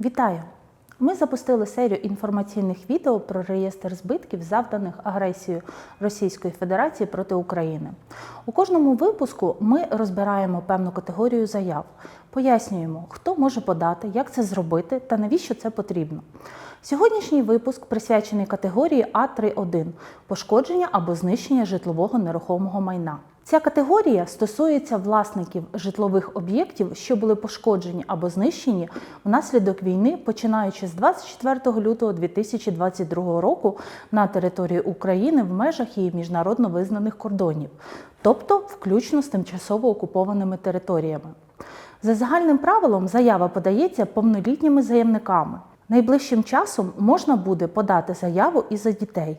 Вітаю! Ми запустили серію інформаційних відео про реєстр збитків, завданих агресією Російської Федерації проти України. У кожному випуску ми розбираємо певну категорію заяв, пояснюємо, хто може подати, як це зробити та навіщо це потрібно. Сьогоднішній випуск присвячений категорії А31 пошкодження або знищення житлового нерухомого майна. Ця категорія стосується власників житлових об'єктів, що були пошкоджені або знищені внаслідок війни, починаючи з 24 лютого 2022 року на території України в межах її міжнародно визнаних кордонів, тобто включно з тимчасово окупованими територіями. За загальним правилом заява подається повнолітніми заявниками. Найближчим часом можна буде подати заяву і за дітей.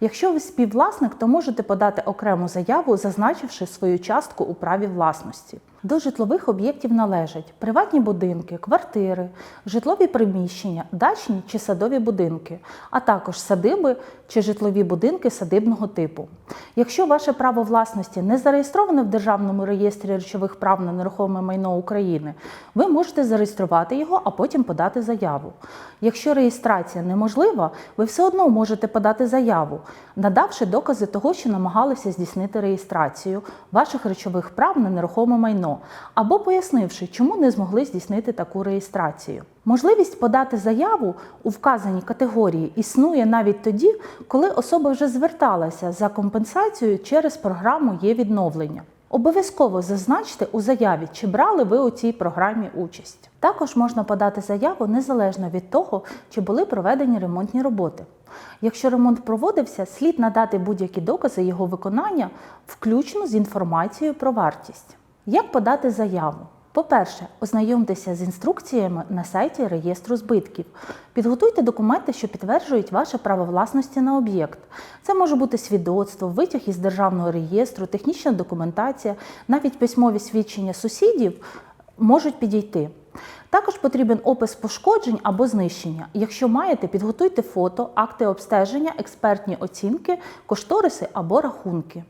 Якщо ви співвласник, то можете подати окрему заяву, зазначивши свою частку у праві власності. До житлових об'єктів належать приватні будинки, квартири, житлові приміщення, дачні чи садові будинки, а також садиби чи житлові будинки садибного типу. Якщо ваше право власності не зареєстроване в Державному реєстрі речових прав на нерухоме майно України, ви можете зареєструвати його, а потім подати заяву. Якщо реєстрація неможлива, ви все одно можете подати заяву, надавши докази того, що намагалися здійснити реєстрацію ваших речових прав на нерухоме майно, або пояснивши, чому не змогли здійснити таку реєстрацію. Можливість подати заяву у вказаній категорії існує навіть тоді, коли особа вже зверталася за компенсацією через програму є відновлення. Обов'язково зазначте у заяві, чи брали ви у цій програмі участь. Також можна подати заяву незалежно від того, чи були проведені ремонтні роботи. Якщо ремонт проводився, слід надати будь-які докази його виконання, включно з інформацією про вартість. Як подати заяву? По-перше, ознайомтеся з інструкціями на сайті реєстру збитків. Підготуйте документи, що підтверджують ваше право власності на об'єкт. Це може бути свідоцтво, витяг із державного реєстру, технічна документація, навіть письмові свідчення сусідів можуть підійти. Також потрібен опис пошкоджень або знищення. Якщо маєте, підготуйте фото, акти обстеження, експертні оцінки, кошториси або рахунки.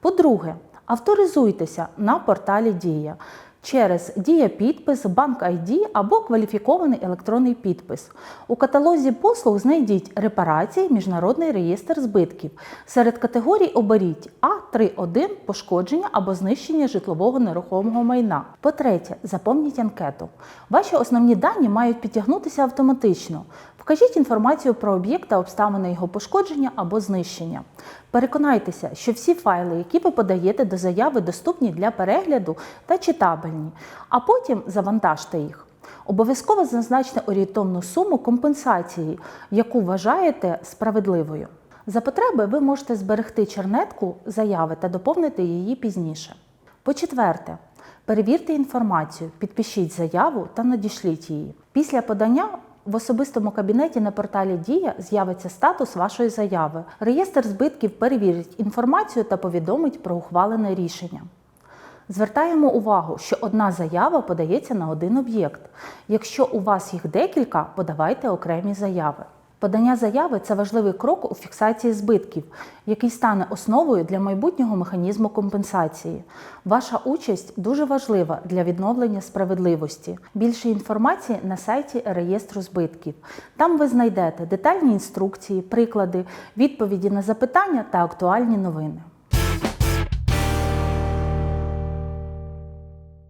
По-друге, авторизуйтеся на порталі Дія через Дія підпис, банк ID або кваліфікований електронний підпис. У каталозі послуг знайдіть репарації, міжнародний реєстр збитків. Серед категорій оберіть А31 пошкодження або знищення житлового нерухомого майна. По-третє, заповніть анкету. Ваші основні дані мають підтягнутися автоматично. Вкажіть інформацію про об'єкт та обставини його пошкодження або знищення. Переконайтеся, що всі файли, які ви подаєте до заяви, доступні для перегляду та читабельні, а потім завантажте їх. Обов'язково зазначте орієнтовну суму компенсації, яку вважаєте справедливою. За потреби ви можете зберегти чернетку заяви та доповнити її пізніше. По-четверте, перевірте інформацію, підпишіть заяву та надішліть її. Після подання в особистому кабінеті на порталі Дія з'явиться статус вашої заяви. Реєстр збитків перевірить інформацію та повідомить про ухвалене рішення. Звертаємо увагу, що одна заява подається на один об'єкт. Якщо у вас їх декілька, подавайте окремі заяви. Подання заяви це важливий крок у фіксації збитків, який стане основою для майбутнього механізму компенсації. Ваша участь дуже важлива для відновлення справедливості. Більше інформації на сайті реєстру збитків. Там ви знайдете детальні інструкції, приклади, відповіді на запитання та актуальні новини.